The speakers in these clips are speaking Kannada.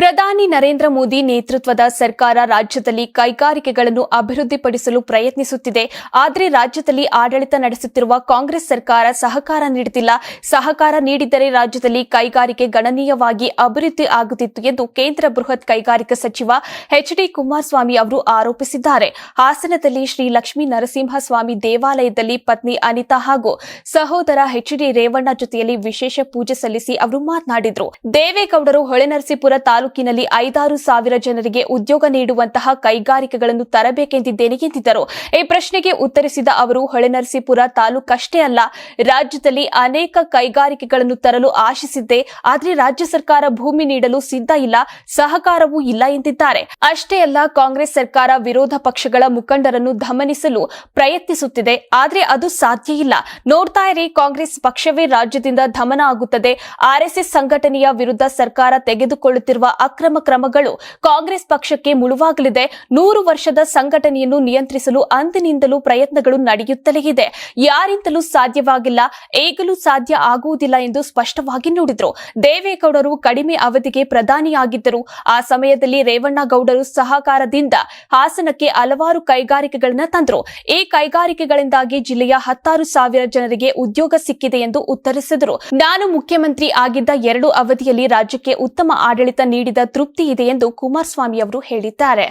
ಪ್ರಧಾನಿ ನರೇಂದ್ರ ಮೋದಿ ನೇತೃತ್ವದ ಸರ್ಕಾರ ರಾಜ್ಯದಲ್ಲಿ ಕೈಗಾರಿಕೆಗಳನ್ನು ಅಭಿವೃದ್ಧಿಪಡಿಸಲು ಪ್ರಯತ್ನಿಸುತ್ತಿದೆ. ಆದರೆ ರಾಜ್ಯದಲ್ಲಿ ಆಡಳಿತ ನಡೆಸುತ್ತಿರುವ ಕಾಂಗ್ರೆಸ್ ಸರ್ಕಾರ ಸಹಕಾರ ನೀಡುತ್ತಿಲ್ಲ. ಸಹಕಾರ ನೀಡಿದ್ದರೆ ರಾಜ್ಯದಲ್ಲಿ ಕೈಗಾರಿಕೆ ಗಣನೀಯವಾಗಿ ಅಭಿವೃದ್ಧಿ ಆಗುತ್ತಿತ್ತು ಎಂದು ಕೇಂದ್ರ ಬೃಹತ್ ಕೈಗಾರಿಕಾ ಸಚಿವ ಎಚ್ ಡಿ ಕುಮಾರಸ್ವಾಮಿ ಅವರು ಆರೋಪಿಸಿದ್ದಾರೆ. ಹಾಸನದಲ್ಲಿ ಶ್ರೀ ಲಕ್ಷ್ಮೀ ನರಸಿಂಹಸ್ವಾಮಿ ದೇವಾಲಯದಲ್ಲಿ ಪತ್ನಿ ಅನಿತಾ ಹಾಗೂ ಸಹೋದರ ಎಚ್ ಡಿ ರೇವಣ್ಣ ಜೊತೆಯಲ್ಲಿ ವಿಶೇಷ ಪೂಜೆ ಸಲ್ಲಿಸಿ ಅವರು ಮಾತನಾಡಿದರು. ದೇವೇಗೌಡರು ಹೊಳೆನರಸೀಪುರ ತಾಲೂಕಿನಲ್ಲಿ ಐದಾರು ಸಾವಿರ ಜನರಿಗೆ ಉದ್ಯೋಗ ನೀಡುವಂತಹ ಕೈಗಾರಿಕೆಗಳನ್ನು ತರಬೇಕೆಂದಿದ್ದೇನೆ ಎಂದಿದ್ದರು. ಈ ಪ್ರಶ್ನೆಗೆ ಉತ್ತರಿಸಿದ ಅವರು, ಹೊಳೆನರಸೀಪುರ ತಾಲೂಕಷ್ಟೇ ಅಲ್ಲ, ರಾಜ್ಯದಲ್ಲಿ ಅನೇಕ ಕೈಗಾರಿಕೆಗಳನ್ನು ತರಲು ಆಶಿಸಿದ್ದೆ. ಆದರೆ ರಾಜ್ಯ ಸರ್ಕಾರ ಭೂಮಿ ನೀಡಲು ಸಿದ್ಧ ಇಲ್ಲ, ಸಹಕಾರವೂ ಇಲ್ಲ ಎಂದಿದ್ದಾರೆ. ಅಷ್ಟೇ ಅಲ್ಲ, ಕಾಂಗ್ರೆಸ್ ಸರ್ಕಾರ ವಿರೋಧ ಪಕ್ಷಗಳ ಮುಖಂಡರನ್ನು ದಮನಿಸಲು ಪ್ರಯತ್ನಿಸುತ್ತಿದೆ. ಆದರೆ ಅದು ಸಾಧ್ಯ ಇಲ್ಲ. ನೋಡ್ತಾ ಇರಿ, ಕಾಂಗ್ರೆಸ್ ಪಕ್ಷವೇ ರಾಜ್ಯದಿಂದ ದಮನ ಆಗುತ್ತದೆ. ಆರ್ಎಸ್ಎಸ್ ಸಂಘಟನೆಯ ವಿರುದ್ಧ ಸರ್ಕಾರ ತೆಗೆದುಕೊಳ್ಳುತ್ತಿರುವ ಅಕ್ರಮ ಕ್ರಮಗಳು ಕಾಂಗ್ರೆಸ್ ಪಕ್ಷಕ್ಕೆ ಮುಳುವಾಗಲಿದೆ. ನೂರು ವರ್ಷದ ಸಂಘಟನೆಯನ್ನು ನಿಯಂತ್ರಿಸಲು ಅಂದಿನಿಂದಲೂ ಪ್ರಯತ್ನಗಳು ನಡೆಯುತ್ತಲೇ ಇದೆ. ಯಾರಿಂದಲೂ ಸಾಧ್ಯವಾಗಿಲ್ಲ, ಈಗಲೂ ಸಾಧ್ಯ ಆಗುವುದಿಲ್ಲ ಎಂದು ಸ್ಪಷ್ಟವಾಗಿ ನುಡಿದರು. ದೇವೇಗೌಡರು ಕಡಿಮೆ ಅವಧಿಗೆ ಪ್ರಧಾನಿಯಾಗಿದ್ದರು. ಆ ಸಮಯದಲ್ಲಿ ರೇವಣ್ಣಗೌಡರು ಸಹಕಾರದಿಂದ ಹಾಸನಕ್ಕೆ ಹಲವಾರು ಕೈಗಾರಿಕೆಗಳನ್ನ ತಂದರು. ಈ ಕೈಗಾರಿಕೆಗಳಿಂದಾಗಿ ಜಿಲ್ಲೆಯ ಹತ್ತಾರು ಸಾವಿರ ಜನರಿಗೆ ಉದ್ಯೋಗ ಸಿಕ್ಕಿದೆ ಎಂದು ಉತ್ತರಿಸಿದರು. ನಾನು ಮುಖ್ಯಮಂತ್ರಿ ಆಗಿದ್ದ ಎರಡು ಅವಧಿಯಲ್ಲಿ ರಾಜ್ಯಕ್ಕೆ ಉತ್ತಮ ಆಡಳಿತ ನೀಡಿದ ತೃಪ್ತಿ ಇದೆ ಎಂದು ಕುಮಾರಸ್ವಾಮಿ ಅವರು ಹೇಳಿದ್ದಾರೆ.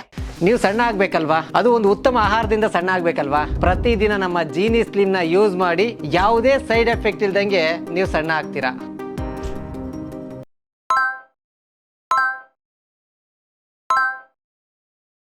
ನೀವು ಸಣ್ಣ ಆಗ್ಬೇಕಲ್ವಾ? ಅದು ಒಂದು ಉತ್ತಮ ಆಹಾರದಿಂದ ಸಣ್ಣ ಆಗ್ಬೇಕಲ್ವಾ? ಪ್ರತಿದಿನ ನಮ್ಮ ಜೀನಿ ಸ್ಲಿಮ್ನ ಯೂಸ್ ಮಾಡಿ ಯಾವುದೇ ಸೈಡ್ ಎಫೆಕ್ಟ್ ಇಲ್ದಂಗೆ ನೀವು ಸಣ್ಣ ಆಗ್ತೀರಾ?